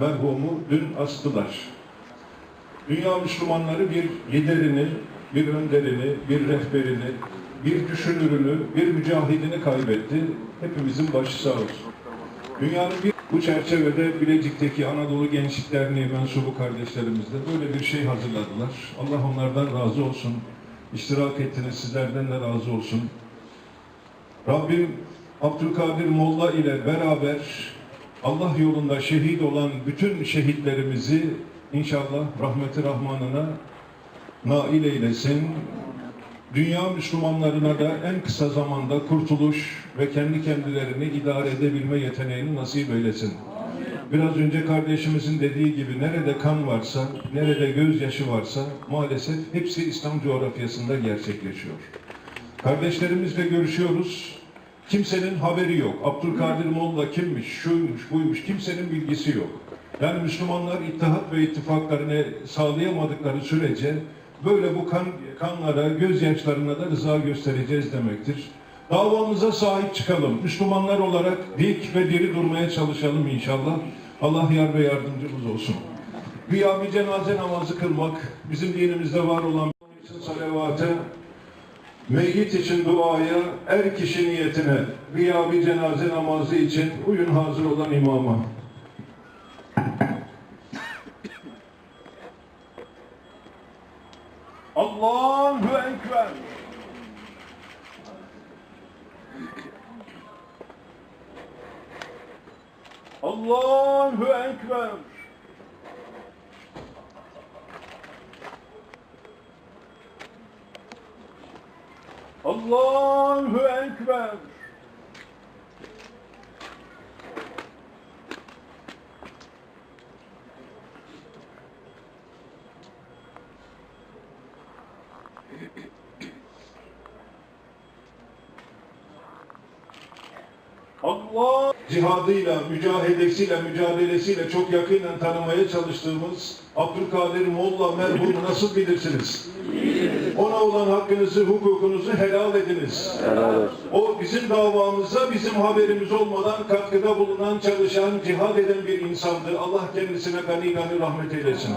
merhumu dün astılar. Dünya Müslümanları bir liderini, bir önderini, bir rehberini, bir düşünürünü, bir mücahidini kaybetti. Hepimizin başı sağ olsun. Dünyanın bir bu çerçevede Bilecik'teki Anadolu Gençlik Derneği mensubu kardeşlerimiz de böyle bir şey hazırladılar. Allah onlardan razı olsun. İştirak ettiniz, sizlerden de razı olsun. Rabbim Abdülkadir Molla ile beraber Allah yolunda şehit olan bütün şehitlerimizi inşallah rahmeti rahmanına nail eylesin. Dünya Müslümanlarına da en kısa zamanda kurtuluş ve kendi kendilerini idare edebilme yeteneğini nasip eylesin. Biraz önce kardeşimizin dediği gibi nerede kan varsa, nerede gözyaşı varsa maalesef hepsi İslam coğrafyasında gerçekleşiyor. Kardeşlerimizle görüşüyoruz. Kimsenin haberi yok. Abdülkadir Molla kimmiş, şuymuş, buymuş kimsenin bilgisi yok. Yani Müslümanlar ittihat ve ittifaklarını sağlayamadıkları sürece böyle bu kan, kanlara, gözyaşlarına da rıza göstereceğiz demektir. Davamıza sahip çıkalım. Müslümanlar olarak dik ve diri durmaya çalışalım inşallah. Allah yar ve yardımcımız olsun. Güya bir cenaze namazı kılmak, bizim dinimizde var olan salavatı, meyyit için duaya, er kişi niyetine, güya bir cenaze namazı için uyun hazır olan imama. Allahu Ekber. Allahu Ekber. Allahu Ekber. Allah cihadıyla, mücahedesiyle, mücadelesiyle çok yakından tanımaya çalıştığımız Abdülkadir Molla merhumu nasıl bilirsiniz? Ona olan hakkınızı, hukukunuzu helal ediniz. O bizim davamıza bizim haberimiz olmadan katkıda bulunan, çalışan, cihad eden bir insandı. Allah kendisine gani gani rahmet eylesin.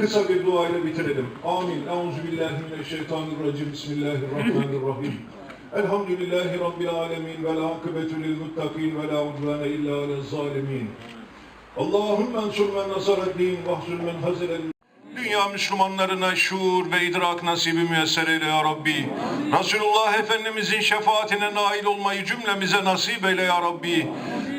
Kısa bir duayla bitirelim. Amin. Euzubillahimineşşeytanirracim. Bismillahirrahmanirrahim. Elhamdülillahi Rabbil alemin ve la akıbetü lil muttakin ve la udvane illa alel zalimin. Allahümme ensur men nasareddin vahzul men hazirel Dünya Müslümanlarına şuur ve idrak nasibi müyesser eyle ya Rabbi. Resulullah Efendimizin şefaatine nail olmayı cümlemize nasip eyle ya Rabbi.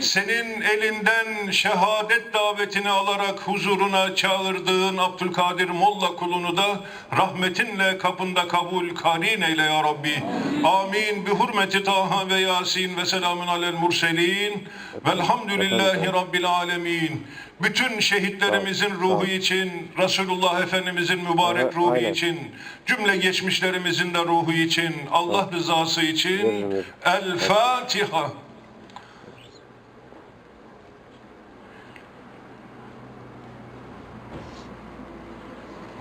Senin elinden şehadet davetini alarak huzuruna çağırdığın Abdülkadir Molla kulunu da rahmetinle kapında kabul karin eyle ya Rabbi. Amin. Bi hurmeti Taha ve Yasin ve selamun alel murselin. Velhamdülillahi Rabbil alemin. Bütün şehitlerimizin ruhu için, Resulullah Efendimizin mübarek Evet, ruhu aynen. için, cümle geçmişlerimizin de ruhu için, Allah rızası için Evet. El Fatiha.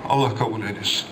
Allah kabul eylesin.